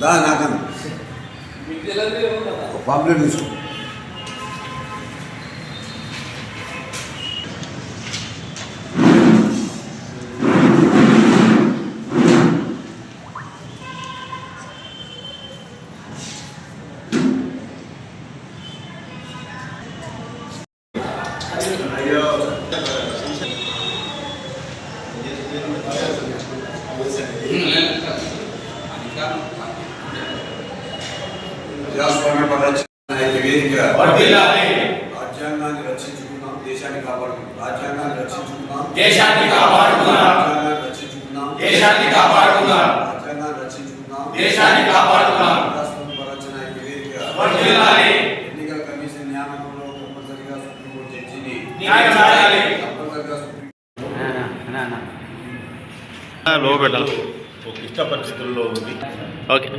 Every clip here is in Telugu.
దా నాకన్నా ఒక పాంప్లెట్ తీసుకో దేశాన్ని కాపాడుకున్నాం రాజ్యాంగాన్ని రక్షించుకున్నాం దేశాన్ని కాపాడుకున్నాం ప్రజాస్వామ్య పరిరక్షణ నాయక వేదిక. వర్ధిల్లాలి ఎన్నికల కమిషన్ నియామకంలో తప్పనిసరిగా సుప్రీంకోర్టు జడ్జిని న్యాయం చేయాలి తప్పనిసరిగా సుప్రీం లో పెట్టాలి. ఒక ఇష్ట పరిస్థితుల్లో ఉంది. ఓకే.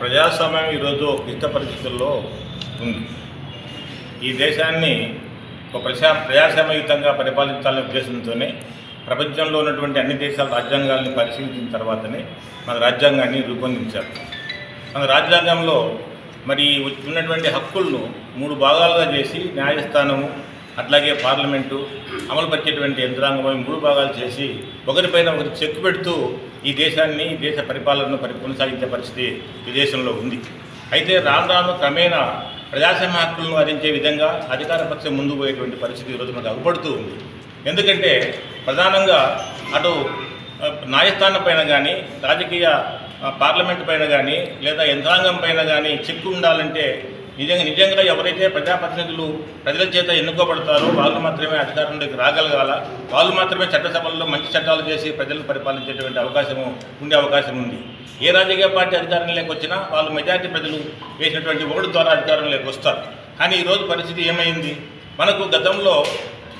ప్రజాస్వామ్యం ఈరోజు ఒక ఇష్ట పరిస్థితుల్లో ఉంది. ఈ దేశాన్ని ఒక ప్రజా ప్రజాస్వామ్యయుతంగా పరిపాలించాలనే ఉద్దేశంతోనే ప్రపంచంలో ఉన్నటువంటి అన్ని దేశాల రాజ్యాంగాల్ని పరిశీలించిన తర్వాతనే మన రాజ్యాంగాన్ని రూపొందించారు. మన రాజ్యాంగంలో మరి ఉన్నటువంటి హక్కులను మూడు భాగాలుగా చేసి న్యాయస్థానము అట్లాగే పార్లమెంటు అమలుపరిచేటువంటి యంత్రాంగం మూడు భాగాలు చేసి ఒకరిపైన ఒకరి చెక్ పెడుతూ ఈ దేశాన్ని దేశ పరిపాలనను పరి కొనసాగించే పరిస్థితి ఈ దేశంలో ఉంది. అయితే రాను రాను క్రమేణా ప్రజాస్వామ్య హక్కులను అందించే విధంగా అధికార పక్షం ముందు పోయేటువంటి పరిస్థితి ఈరోజు మనకు అగుపడుతూ ఉంది. ఎందుకంటే ప్రధానంగా అటు న్యాయస్థానం పైన కానీ రాజకీయ పార్లమెంట్ పైన కానీ లేదా యంత్రాంగం పైన కానీ చిక్కు ఉండాలంటే నిజంగా నిజంగా ఎవరైతే ప్రజాప్రతినిధులు ప్రజల చేత ఎన్నుకోబడతారో వాళ్ళు మాత్రమే అధికారంలోకి రాగలగాల. వాళ్ళు మాత్రమే చట్టసభల్లో మంచి చట్టాలు చేసి ప్రజలను పరిపాలించేటువంటి అవకాశము ఉండే అవకాశం ఉంది. ఏ రాజకీయ పార్టీ అధికారంలోకి వచ్చినా వాళ్ళు మెజార్టీ ప్రజలు వేసినటువంటి ఓటు ద్వారా అధికారంలోకి వస్తారు. కానీ ఈరోజు పరిస్థితి ఏమైంది? మనకు గతంలో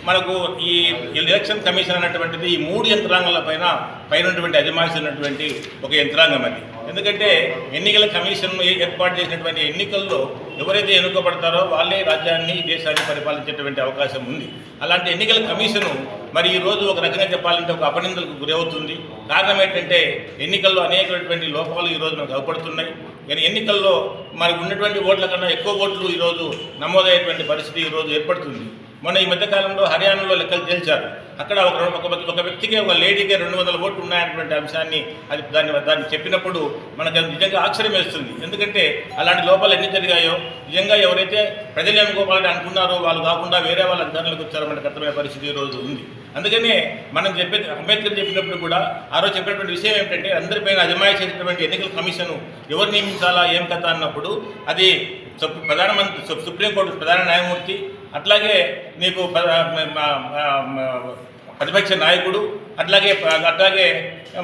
మనకు ఈ ఎలక్షన్ కమిషన్ అన్నటువంటిది ఈ మూడు యంత్రాంగాల పైన పైనటువంటి అజమాయిషి ఒక యంత్రాంగం అది. ఎందుకంటే ఎన్నికల కమిషన్ ఏర్పాటు చేసినటువంటి ఎన్నికల్లో ఎవరైతే ఎన్నుకోబడతారో వాళ్ళే రాజ్యాన్ని దేశాన్ని పరిపాలించేటువంటి అవకాశం ఉంది. అలాంటి ఎన్నికల కమిషను మరి ఈరోజు ఒక రకంగా చెప్పాలంటే ఒక అపనిందలకు గురవుతుంది. కారణం ఏంటంటే ఎన్నికల్లో అనేకటువంటి లోపాలు ఈ మనకు అవపడుతున్నాయి. కానీ ఎన్నికల్లో మనకు ఉన్నటువంటి ఓట్ల కన్నా ఎక్కువ ఓట్లు ఈరోజు నమోదయ్యేటువంటి పరిస్థితి ఈరోజు ఏర్పడుతుంది. మొన్న ఈ మధ్యకాలంలో హర్యానాలో లెక్కలు తేల్చారు. అక్కడ ఒక ఒక ఒక వ్యక్తికి ఒక లేడీకి రెండు వందల ఓట్లు ఉన్నాయన్నటువంటి అంశాన్ని అది దాన్ని దాన్ని చెప్పినప్పుడు మనకు నిజంగా ఆశ్చర్యం వేస్తుంది. ఎందుకంటే అలాంటి లోపాలు ఎన్ని జరిగాయో నిజంగా ఎవరైతే ప్రజలు అనుకోవాలని అనుకున్నారో వాళ్ళు కాకుండా వేరే వాళ్ళ అధికారులకు వచ్చారో మనకు అర్థమయ్యే పరిస్థితి ఈరోజు రోజు ఉంది. అందుకనే మనం చెప్పే అంబేద్కర్ చెప్పినప్పుడు కూడా ఆ రోజు చెప్పినటువంటి విషయం ఏమిటంటే అందరిపైన అజమాయి చేసినటువంటి ఎన్నికల కమిషన్ ఎవరు నియమించాలా ఏం కథ అన్నప్పుడు అది ప్రధానమంత్రి సుప్రీంకోర్టు ప్రధాన న్యాయమూర్తి అట్లాగే నీకు ప్రతిపక్ష నాయకుడు అట్లాగే అట్లాగే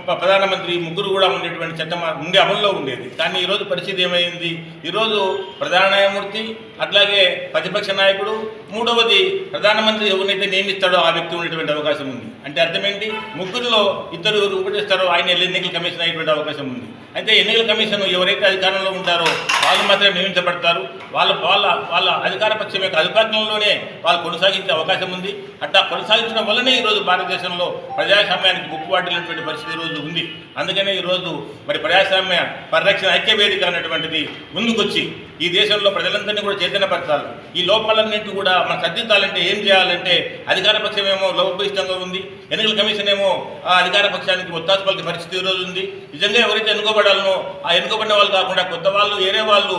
ప్రధానమంత్రి ముగ్గురు కూడా ఉండేటువంటి చట్టం ఉండే అమల్లో ఉండేది. కానీ ఈరోజు పరిస్థితి ఏమైంది? ఈరోజు ప్రధాన న్యాయమూర్తి అట్లాగే ప్రతిపక్ష నాయకుడు మూడవది ప్రధానమంత్రి ఎవరినైతే నియమిస్తాడో ఆ వ్యక్తి ఉండేటువంటి అవకాశం ఉంది. అంటే అర్థమేంటి ముగ్గురులో ఇద్దరు ఎవరు ఉపదేస్తారో ఆయన ఎన్నికల కమిషన్ అయ్యేటువంటి అవకాశం ఉంది. అయితే ఎన్నికల కమిషన్ ఎవరైతే అధికారంలో ఉంటారో వాళ్ళు మాత్రమే నియమించబడతారు. వాళ్ళ వాళ్ళ వాళ్ళ అధికార పక్షం యొక్క అధికారంలోనే వాళ్ళు కొనసాగించే అవకాశం ఉంది. అట్లా కొనసాగించడం వల్లనే ఈరోజు భారతదేశంలో ప్రజాస్వామ్యానికి ముప్పు పరిస్థితి ఈరోజు ఉంది. అందుకనే ఈరోజు మరి ప్రజాస్వామ్య పరిరక్షణ ఐక్య వేదిక అనేటువంటిది ముందుకొచ్చి ఈ దేశంలో ప్రజలందరినీ కూడా చైతన్యపరచాలి. ఈ లోపాలన్నింటి కూడా మనం సర్దిద్దాలంటే ఏం చేయాలంటే అధికార పక్షం ఏమో లోపభూయిష్టంగా ఉంది. ఎన్నికల కమిషన్ ఏమో ఆ అధికార పక్షానికి ఒత్తాసు పలికే పరిస్థితి ఈరోజు రోజు ఉంది. నిజంగా ఎవరైతే వెనుకబడాలను ఆ వెనుకబడిన వాళ్ళు కాకుండా కొత్త వాళ్ళు వేరే వాళ్ళు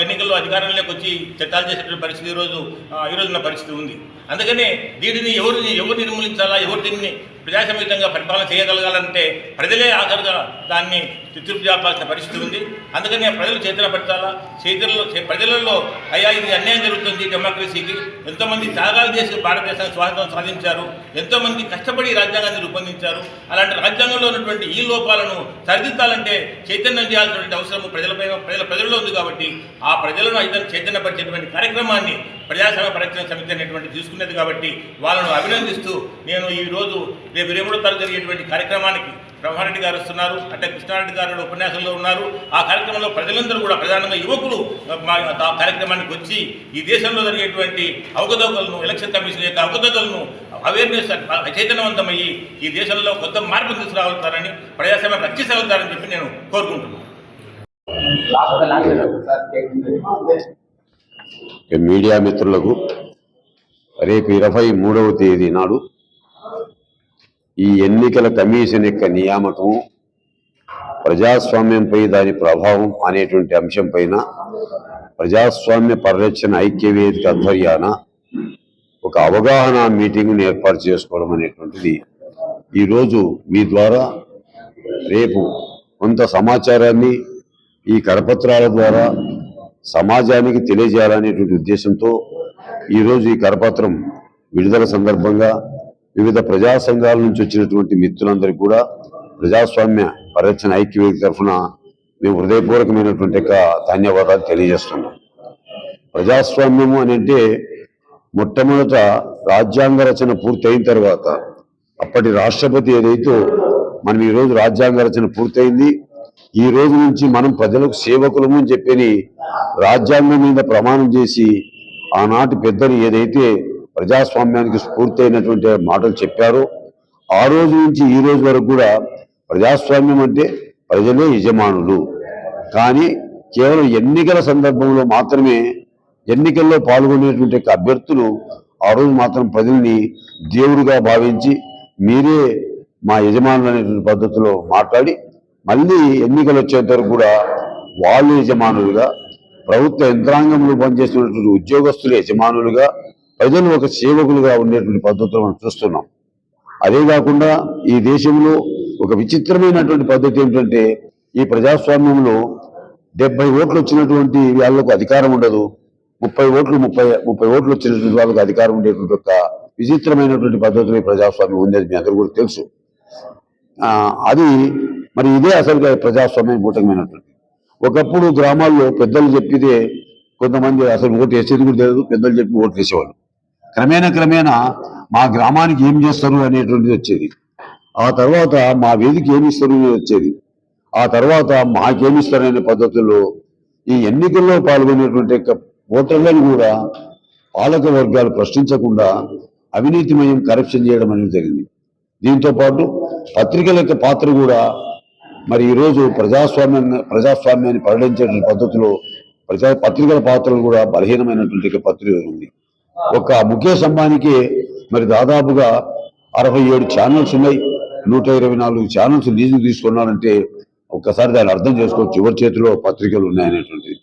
ఎన్నికల్లో అధికారంలోకి వచ్చి చట్టాలు చేసేటువంటి పరిస్థితి ఈరోజు ఆ, ఈ పరిస్థితి ఉంది. అందుకనే దీనిని ఎవరిని ఎవరు నిర్మూలించాలా ఎవరు దీన్ని ప్రజాసమితంగా పరిపాలన చేయగలగాలంటే ప్రజలే ఆఖరుగా దాన్ని చిత్తుజాపాల్సిన పరిస్థితి ఉంది. అందుకని ప్రజలు చైతన్యపరచాలా చైతన్యంలో ప్రజలలో అయ్యా ఇది అన్యాయం జరుగుతుంది డెమోక్రసీకి. ఎంతోమంది త్యాగాలు చేసి భారతదేశానికి స్వాతంత్రం సాధించారు. ఎంతోమంది కష్టపడి రాజ్యాంగాన్ని రూపొందించారు. అలాంటి రాజ్యాంగంలో ఉన్నటువంటి ఈ లోపాలను సరిదిద్దాలంటే చైతన్యం చేయాల్సినటువంటి అవసరం ప్రజలపై ప్రజల ప్రజల్లో ఉంది కాబట్టి ఆ ప్రజలను అయితే చైతన్యపరిచేటువంటి కార్యక్రమాన్ని ప్రజాసభ పరిరక్షణ సమితి అనేటువంటి తీసుకున్నది కాబట్టి వాళ్ళను అభినందిస్తూ నేను ఈ రోజు రేపు ఇరవై తరగతి జరిగేటువంటి కార్యక్రమానికి బ్రహ్మారెడ్డి గారు వస్తున్నారు అంటే కృష్ణారెడ్డి గారు ఉపన్యాసంలో ఉన్నారు. ఆ కార్యక్రమంలో ప్రజలందరూ కూడా ప్రధానంగా యువకులు ఆ కార్యక్రమానికి వచ్చి ఈ దేశంలో జరిగేటువంటి అవకతవకలను ఎలక్షన్ కమిషన్ యొక్క అవకతవకలను అవేర్నెస్ చైతన్యవంతమయ్యి ఈ దేశంలో కొత్త మార్పులు తీసుకురాగలుగుతారని ప్రజాస్వామ్యం రక్షించగలుగుతారని చెప్పి నేను కోరుకుంటున్నాను. మీడియా మిత్రులకు రేపు ఇరవై మూడవ తేదీ నాడు ఈ ఎన్నికల కమిషన్ యొక్క నియామకం ప్రజాస్వామ్యంపై దాని ప్రభావం అనేటువంటి అంశం పైన ప్రజాస్వామ్య పరిరక్షణ ఐక్య వేదిక ఆధ్వర్యాన ఒక అవగాహన మీటింగ్ను ఏర్పాటు చేసుకోవడం అనేటువంటిది ఈరోజు మీ ద్వారా రేపు కొంత సమాచారాన్ని ఈ కరపత్రాల ద్వారా సమాజానికి తెలియజేయాలనేటువంటి ఉద్దేశంతో ఈరోజు ఈ కరపత్రం విడుదల సందర్భంగా వివిధ ప్రజా సంఘాల నుంచి వచ్చినటువంటి మిత్రులందరికీ కూడా ప్రజాస్వామ్య పరిరక్షణ ఐక్యవేది తరఫున మేము హృదయపూర్వకమైనటువంటి యొక్క ధన్యవాదాలు తెలియజేస్తున్నాం. ప్రజాస్వామ్యము అని అంటే మొట్టమొదట రాజ్యాంగ రచన పూర్తయిన తర్వాత అప్పటి రాష్ట్రపతి ఏదైతే మనం ఈరోజు రాజ్యాంగ రచన పూర్తయింది ఈ రోజు నుంచి మనం ప్రజలకు సేవకులము అని చెప్పని రాజ్యాంగం మీద ప్రమాణం చేసి ఆనాటి పెద్దలు ఏదైతే ప్రజాస్వామ్యానికి స్ఫూర్తి అయినటువంటి మాటలు చెప్పారో ఆ రోజు నుంచి ఈ రోజు వరకు కూడా ప్రజాస్వామ్యం అంటే ప్రజలే యజమానులు. కానీ కేవలం ఎన్నికల సందర్భంలో మాత్రమే ఎన్నికల్లో పాల్గొనేటువంటి అభ్యర్థులు ఆ రోజు మాత్రం ప్రజల్ని దేవుడిగా భావించి మీరే మా యజమానులు అనేటువంటి పద్ధతిలో మాట్లాడి మళ్ళీ ఎన్నికలు వచ్చేంత వరకు కూడా వాళ్ళు యజమానులుగా ప్రభుత్వ యంత్రాంగంలో పనిచేస్తున్నటువంటి ఉద్యోగస్తులు యజమానులుగా ప్రజలు ఒక సేవకులుగా ఉండేటువంటి పద్ధతులు మనం చూస్తున్నాం. అదే కాకుండా ఈ దేశంలో ఒక విచిత్రమైనటువంటి పద్ధతి ఏమిటంటే ఈ ప్రజాస్వామ్యంలో డెబ్బై ఓట్లు వచ్చినటువంటి వాళ్ళకు అధికారం ఉండదు ముప్పై ఓట్లు ముప్పై ముప్పై ఓట్లు వచ్చినటువంటి వాళ్ళకు అధికారం ఉండేటువంటి ఒక విచిత్రమైనటువంటి పద్ధతిలో ప్రజాస్వామ్యం ప్రజాస్వామ్యం ఉండేది మీ అందరూ కూడా తెలుసు. అది మరి ఇదే అసలుగా ప్రజాస్వామ్యం కూటమైనటువంటి ఒకప్పుడు గ్రామాల్లో పెద్దలు చెప్పితే కొంతమంది అసలు ఓటు వేసేది కూడా తెలియదు పెద్దలు చెప్పి ఓటు వేసేవాళ్ళు. క్రమేణా క్రమేణా మా గ్రామానికి ఏం చేస్తారు అనేటువంటిది వచ్చేది. ఆ తర్వాత మా వేదిక ఏమి ఇస్తారు వచ్చేది. ఆ తర్వాత మాకేమిస్తారనే పద్ధతుల్లో ఈ ఎన్నికల్లో పాల్గొనేటువంటి ఓటర్లను కూడా పాలక వర్గాలు ప్రశ్నించకుండా అవినీతిమయం కరప్షన్ చేయడం అనేది జరిగింది. దీంతో పాటు పత్రికల యొక్క పాత్ర కూడా మరి ఈరోజు ప్రజాస్వామ్యాన్ని ప్రజాస్వామ్యాన్ని పరిణించే పద్ధతిలో ప్రజా పత్రికల పాత్రలు కూడా బలహీనమైనటువంటి పత్రిక ఉంది. ఒక ముఖేష్ అంబానీకి మరి దాదాపుగా అరవై ఏడు ఛానల్స్ ఉన్నాయి. నూట ఇరవై నాలుగు ఛానల్స్ లీజు తీసుకున్నారంటే ఒక్కసారి దాన్ని అర్థం చేసుకోవచ్చు. ఎవరి చేతిలో పత్రికలు ఉన్నాయనేటువంటిది.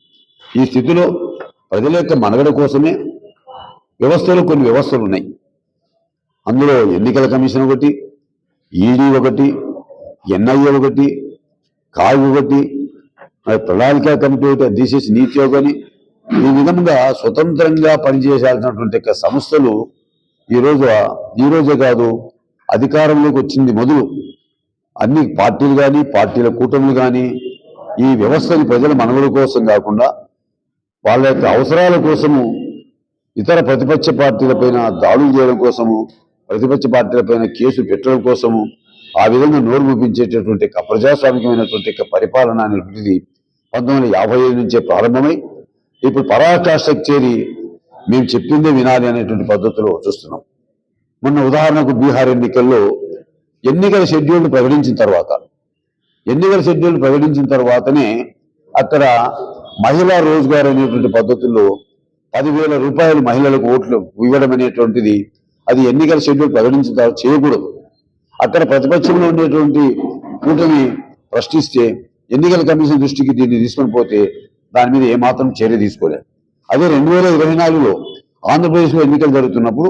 ఈ స్థితిలో ప్రజల యొక్క మనుగడ కోసమే వ్యవస్థలో కొన్ని వ్యవస్థలు ఉన్నాయి. అందులో ఎన్నికల కమిషన్ ఒకటి ఈడీ ఒకటి ఎన్ఐఏ ఒకటి కాయ్ ఒకటి ప్రణాళిక కమిటీ ఒకటి తీసేసి నీతి ఒకని ఈ విధంగా స్వతంత్రంగా పనిచేయాల్సినటువంటి యొక్క సంస్థలు ఈరోజు ఈ రోజే కాదు అధికారంలోకి వచ్చింది మొదలు. అన్ని పార్టీలు కానీ పార్టీల కూటములు కానీ ఈ వ్యవస్థని ప్రజల మనవుల కోసం కాకుండా వాళ్ళ యొక్క అవసరాల కోసము ఇతర ప్రతిపక్ష పార్టీలపైన దాడులు చేయడం కోసము ప్రతిపక్ష పార్టీలపైన కేసు పెట్టడం కోసము ఆ విధంగా నోరు ముపించేటటువంటి ఒక ప్రజాస్వామికమైనటువంటి పరిపాలన అనేటువంటిది పంతొమ్మిది యాభై ఐదు నుంచే ప్రారంభమై ఇప్పుడు పరాకాష్ఠకు చేరి మేము చెప్పిందే వినాలి అనేటువంటి పద్ధతిలో చూస్తున్నాం. మొన్న ఉదాహరణకు బీహార్ ఎన్నికల్లో ఎన్నికల షెడ్యూల్ ప్రకటించిన తర్వాత ఎన్నికల షెడ్యూల్ ప్రకటించిన తర్వాతనే అక్కడ మహిళా రోజ్గార్ అనేటువంటి పద్ధతుల్లో పదివేల రూపాయలు మహిళలకు ఓట్లు ఇవ్వడం అనేటువంటిది అది ఎన్నికల షెడ్యూల్ ప్రకటించిన తర్వాత చేయకూడదు. అక్కడ ప్రతిపక్షంలో ఉండేటువంటి కూటమి ప్రశ్నిస్తే ఎన్నికల కమిషన్ దృష్టికి దీన్ని తీసుకొని పోతే దాని మీద ఏమాత్రం చర్య తీసుకోలేదు అదే రెండు వేల ఇరవై నాలుగులో ఆంధ్రప్రదేశ్లో ఎన్నికలు జరుగుతున్నప్పుడు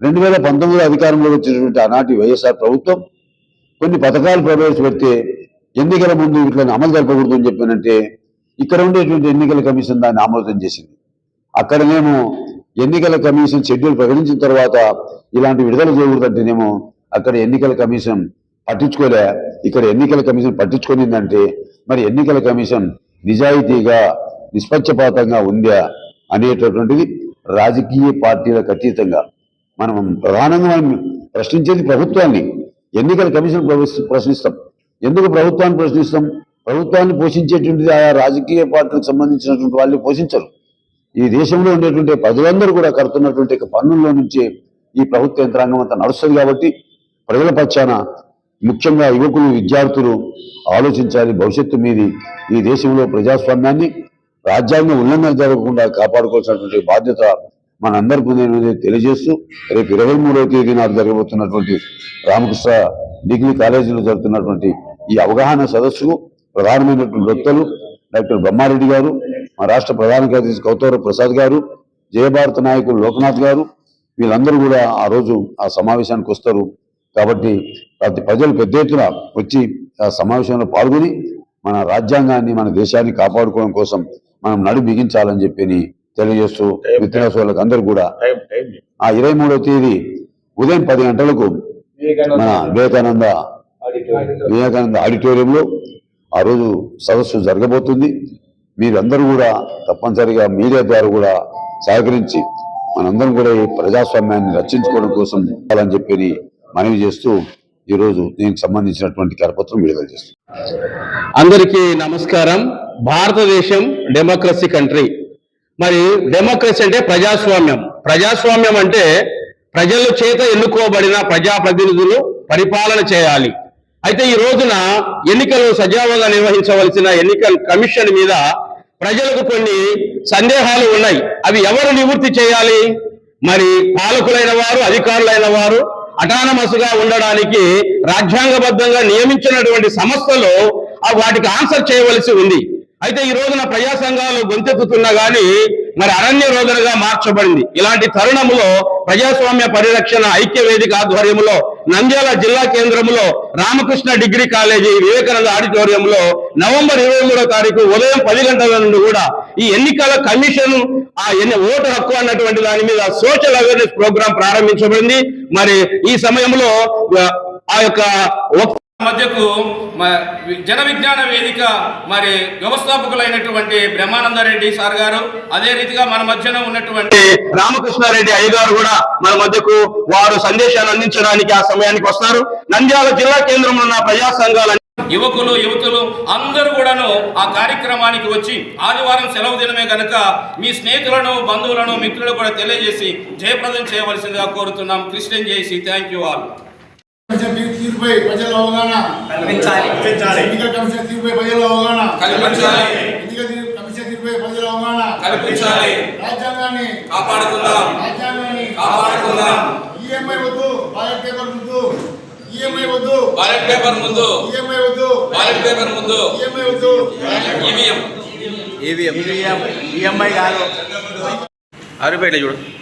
రెండు వేల పంతొమ్మిదిలో అధికారంలో వచ్చినటువంటి ఆనాటి వైఎస్ఆర్ ప్రభుత్వం కొన్ని పథకాలు ప్రవేశపెడితే ఎన్నికల ముందు వీటిని అమలు జరపకూడదు అని చెప్పానంటే ఇక్కడ ఉండేటువంటి ఎన్నికల కమిషన్ దాన్ని ఆమోదం చేసింది. అక్కడనేమో ఎన్నికల కమిషన్ షెడ్యూల్ ప్రకటించిన తర్వాత ఇలాంటి విడుదల చేయకూడదంటేనేమో అక్కడ ఎన్నికల కమిషన్ పట్టించుకోలే. ఇక్కడ ఎన్నికల కమిషన్ పట్టించుకునిందంటే మరి ఎన్నికల కమిషన్ నిజాయితీగా నిష్పక్షపాతంగా ఉందా అనేటటువంటిది రాజకీయ పార్టీలకు అతీతంగా మనం ప్రధానంగా మనం ప్రశ్నించేది ప్రభుత్వాన్ని. ఎన్నికల కమిషన్ ప్రశ్నిస్తాం. ఎందుకు ప్రభుత్వాన్ని ప్రశ్నిస్తాం? ప్రభుత్వాన్ని పోషించేటువంటిది ఆయా రాజకీయ పార్టీలకు సంబంధించినటువంటి వాళ్ళు పోషించరు. ఈ దేశంలో ఉండేటువంటి ప్రజలందరూ కూడా కడుతున్నటువంటి పన్నుల్లో నుంచే ఈ ప్రభుత్వ యంత్రాంగం అంతా నడుస్తుంది కాబట్టి ప్రజల పక్షాన ముఖ్యంగా యువకులు విద్యార్థులు ఆలోచించాలి భవిష్యత్తు మీది ఈ దేశంలో ప్రజాస్వామ్యాన్ని రాజ్యాంగ ఉల్లంఘన జరగకుండా కాపాడుకోవాల్సినటువంటి బాధ్యత మనందరికీ ఉందనేది తెలియజేస్తూ రేపు ఇరవై మూడవ తేదీ నాడు జరగబోతున్నటువంటి రామకృష్ణ డిగ్రీ కాలేజీలో జరుగుతున్నటువంటి ఈ అవగాహన సదస్సుకు ప్రధానమైనటువంటి వక్తలు డాక్టర్ బ్రహ్మారెడ్డి గారు మా రాష్ట్ర ప్రధాన కార్యదర్శి కౌతవర ప్రసాద్ గారు జయభారత నాయకులు లోకనాథ్ గారు వీళ్ళందరూ కూడా ఆ రోజు ఆ సమావేశానికి వస్తారు. కాబట్టి ప్రతి ప్రజలు పెద్ద ఎత్తున వచ్చి ఆ సమావేశంలో పాల్గొని మన రాజ్యాంగాన్ని మన దేశాన్ని కాపాడుకోవడం కోసం మనం నడు బిగించాలని చెప్పి తెలియజేస్తూ మిత్రరాశులకు అందరూ కూడా ఆ ఇరవై మూడవ తేదీ ఉదయం పది గంటలకు మన వివేకానంద వివేకానంద ఆడిటోరియంలో ఆ రోజు సదస్సు జరగబోతుంది. మీరందరూ కూడా తప్పనిసరిగా మీడియా ద్వారా కూడా సహకరించి మనందరం కూడా ఈ ప్రజాస్వామ్యాన్ని రక్షించుకోవడం కోసం అని చెప్పి మనవి చేస్తూ ఈరోజు దీనికి సంబంధించినటువంటి కరపత్రం విడుదల చేస్తున్నాం. అందరికీ నమస్కారం. భారతదేశం డెమోక్రసీ కంట్రీ మరి డెమోక్రసీ అంటే ప్రజాస్వామ్యం. ప్రజాస్వామ్యం అంటే ప్రజల చేత ఎన్నుకోబడిన ప్రజాప్రతినిధులు పరిపాలన చేయాలి. అయితే ఈ రోజున ఎన్నికలు సజావుగా నిర్వహించవలసిన ఎన్నికల కమిషన్ మీద ప్రజలకు కొన్ని సందేహాలు ఉన్నాయి. అవి ఎవరు నివృత్తి చేయాలి? మరి పాలకులైన వారు అధికారులైన వారు అటానమస్గా ఉండడానికి రాజ్యాంగబద్ధంగా నియమించినటువంటి సంస్థలు వాటికి ఆన్సర్ చేయవలసి ఉంది. అయితే ఈ రోజున ప్రజా సంఘాలు గొంతెత్తుతున్నా గాని మరి అరణ్య రోజులుగా మార్చబడింది. ఇలాంటి తరుణంలో ప్రజాస్వామ్య పరిరక్షణ ఐక్య వేదిక ఆధ్వర్యంలో నంద్యాల జిల్లా కేంద్రంలో రామకృష్ణ డిగ్రీ కాలేజీ వివేకానంద ఆడిటోరియంలో నవంబర్ ఇరవై మూడో తారీఖు ఉదయం పది గంటల నుండి కూడా ఈ ఎన్నికల కమిషన్ ఆ ఎన్ని ఓటు హక్కు అన్నటువంటి దాని మీద సోషల్ అవేర్నెస్ ప్రోగ్రాం ప్రారంభించబడింది. మరి ఈ సమయంలో ఆ, యొక్క మధ్యకు మ- జన విజ్ఞాన వేదిక మరి వ్యవస్థాపకులైనటువంటి బ్రహ్మానందరెడ్డి సార్ గారు అదే రీతిగా మన మధ్యన ఉన్నటువంటి రామకృష్ణారెడ్డి అయ్యగారు కూడా మన మధ్యకు వారు సందేశాన్ని అందించడానికి ఆ సమయానికి వస్తారు. నంద్యాల జిల్లా కేంద్రంలో ఉన్న ప్రజా సంఘాల యువకులు యువతులు అందరూ కూడాను ఆ కార్యక్రమానికి వచ్చి ఆదివారం సెలవు దినమే గనుక మీ స్నేహితులను బంధువులను మిత్రులు కూడా తెలియజేసి జయప్రదం చేయవలసిందిగా కోరుతున్నాం. క్రిస్టియన్ చేసి థ్యాంక్ యూ ఆల్ తీర్పుపై ప్రజల అవగాహన. కల్పించాలి. ఎన్నికల కమిషన్ తీర్పుపై ప్రజల అవగాహన. కల్పించాలి. ఎన్నికల తీర్పు- కమిషన్ తీర్పుపై ప్రజల అవగాహన. కల్పించాలి. రాజ్యాంగాన్ని కాపాడుకుందాం. రాజ్యాంగాన్ని కాపాడుకుందాం. ఈఎంఐ వద్దు పేపర్ వద్దు ఈఎంఐ వద్దు. పేపర్ ముందు. ఈఎంఐ వద్దు. పేపర్ ముందు. ఈఎంఐ వద్దు. ఈవీఎం. ఆరిపోయినా చూడు.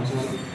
councilman.